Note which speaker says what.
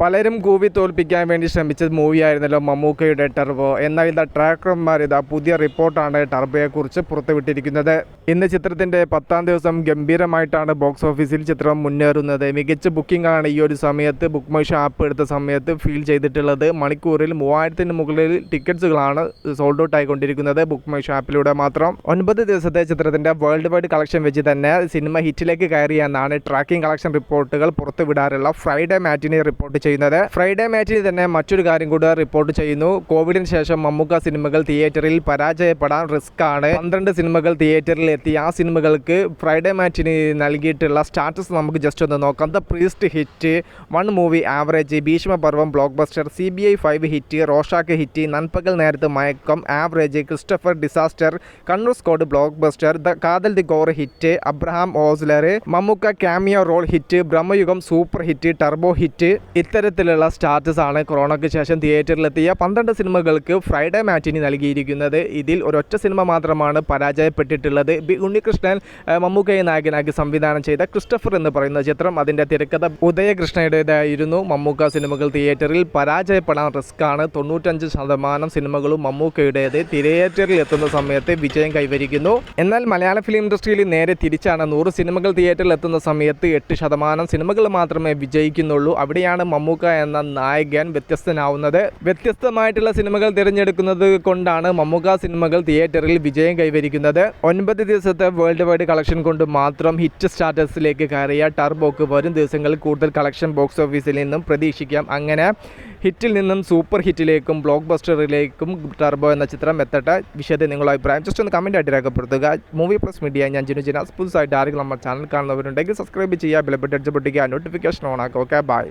Speaker 1: പലരും കൂവി തോൽപ്പിക്കാൻ വേണ്ടി ശ്രമിച്ച മൂവിയായിരുന്നല്ലോ മമ്മൂക്കയുടെ ടർബോ എന്നാൽ ഇതാ ട്രാക്കർമാർ ഇതാ പുതിയ റിപ്പോർട്ടാണ് ടർബോയെക്കുറിച്ച് പുറത്തുവിട്ടിരിക്കുന്നത്. ഇന്ന് ചിത്രത്തിന്റെ പത്താം ദിവസം ഗംഭീരമായിട്ടാണ് ബോക്സ് ഓഫീസിൽ ചിത്രം മുന്നേറുന്നത്. മികച്ച ബുക്കിംഗ് ആണ് ഈ ഒരു സമയത്ത് ബുക്ക് മൈ ആപ്പ് എടുത്ത സമയത്ത് ഫീൽ ചെയ്തിട്ടുള്ളത്. മണിക്കൂറിൽ മൂവായിരത്തിന് മുകളിൽ ടിക്കറ്റ്സുകളാണ് സോൾഡ് ഔട്ട് ആയിക്കൊണ്ടിരിക്കുന്നത് ബുക്ക് മൈ ആപ്പിലൂടെ മാത്രം. ഒൻപത് ദിവസത്തെ ചിത്രത്തിന്റെ വേൾഡ് വൈഡ് കളക്ഷൻ വെച്ച് തന്നെ സിനിമ ഹിറ്റിലേക്ക് കയറിയെന്നാണ് ട്രാക്കിംഗ് കളക്ഷൻ റിപ്പോർട്ടുകൾ പുറത്തുവിടാറുള്ള ഫ്രൈഡേ മാറ്റിനെ റിപ്പോർട്ട് ചെയ്യുന്നത്. ഫ്രൈഡേ മാച്ചിൽ തന്നെ മറ്റൊരു കാര്യം കൂടെ റിപ്പോർട്ട് ചെയ്യുന്നു. കോവിഡിന് ശേഷം മമ്മൂക്ക സിനിമകൾ തിയേറ്ററിൽ പരാജയപ്പെടാൻ റിസ്ക് ആണ്. പന്ത്രണ്ട് സിനിമകൾ തിയേറ്ററിൽ എത്തി. ആ സിനിമകൾക്ക് ഫ്രൈഡേ മാച്ചിന് നൽകിയിട്ടുള്ള സ്റ്റാറ്റസ് നമുക്ക് ജസ്റ്റ് ഒന്ന് നോക്കാം. The Priest hit one movie average Bheeshma Parvam blockbuster C B I five hit Rorschach hit Nanpakal Nerathu Mayakkam average Christopher disaster Kannur squad blockbuster the Kaathal the core hit Abraham Ozler Mammookka cameo role hit Bramayugam super hit Turbo hit ഇത്തരത്തിലുള്ള ആണ് കൊറോണയ്ക്ക് ശേഷം തിയേറ്ററിലെത്തിയ പന്ത്രണ്ട് സിനിമകൾക്ക് Friday മാറ്റിനി നൽകിയിരിക്കുന്നത്. ഇതിൽ ഒരൊറ്റ cinema മാത്രമാണ് പരാജയപ്പെട്ടിട്ടുള്ളത്. ബി ഉണ്ണികൃഷ്ണൻ മമ്മൂക്കയെ നായകനാക്കി സംവിധാനം ചെയ്ത ക്രിസ്റ്റഫർ എന്ന് പറയുന്ന ചിത്രം അതിന്റെ തിരക്കഥ ഉദയകൃഷ്ണയുടേതായിരുന്നു. മമ്മൂക്ക സിനിമകൾ തിയേറ്ററിൽ പരാജയപ്പെടാൻ റിസ്ക് ആണ്. തൊണ്ണൂറ്റഞ്ച് ശതമാനം സിനിമകളും മമ്മൂക്കയുടേത്. തിയേറ്ററിൽ എത്തുന്ന സമയത്ത് വിജയം കൈവരിക്കുന്നു. എന്നാൽ മലയാള ഫിലിം ഇൻഡസ്ട്രിയിൽ നേരെ തിരിച്ചാണ്. നൂറ് സിനിമകൾ തിയേറ്ററിൽ എത്തുന്ന സമയത്ത് എട്ട് ശതമാനം സിനിമകൾ മാത്രമേ വിജയിക്കുന്നുള്ളൂ. അവിടെയാണ് മമ്മൂക്ക എന്ന നായകൻ വ്യത്യസ്തനാവുന്നത്. വ്യത്യസ്തമായിട്ടുള്ള സിനിമകൾ തിരഞ്ഞെടുക്കുന്നത് കൊണ്ടാണ് മമ്മൂക്ക സിനിമകൾ തിയേറ്ററിൽ വിജയം കൈവരിക്കുന്നത്. ഒൻപത് ദിവസത്തെ വേൾഡ് വൈഡ് കളക്ഷൻ കൊണ്ട് മാത്രം ഹിറ്റ് സ്റ്റാറ്റസിലേക്ക് കയറിയ ടർബോക്ക് വരും ദിവസങ്ങളിൽ കൂടുതൽ കളക്ഷൻ ബോക്സ് ഓഫീസിൽ നിന്നും പ്രതീക്ഷിക്കാം. അങ്ങനെ ഹിറ്റിൽ നിന്നും സൂപ്പർ ഹിറ്റിലേക്കും ബ്ലോക്ക് ബസ്റ്ററിലേക്കും ടർബോ എന്ന ചിത്രം എത്തട്ടെ. വിഷയത്തെ നിങ്ങളുടെ അഭിപ്രായം ജസ്റ്റ് ഒന്ന് കമന്റ് ആയിട്ട് രേഖപ്പെടുത്തുക. മൂവി പ്ലസ് മീഡിയ ഞാൻ ജിനു ജിനാസ്. പുതുസായിട്ട് ആരെങ്കിലും നമ്മുടെ ചാനൽ കാണുന്നവരുണ്ടെങ്കിൽ സബ്സ്ക്രൈബ് ചെയ്യുക ബിലബിട്ട് അടിച്ച് പൊട്ടിക്കുക നോട്ടിഫിക്കേഷൻ ഓൺ ആക്കുക. Okay bye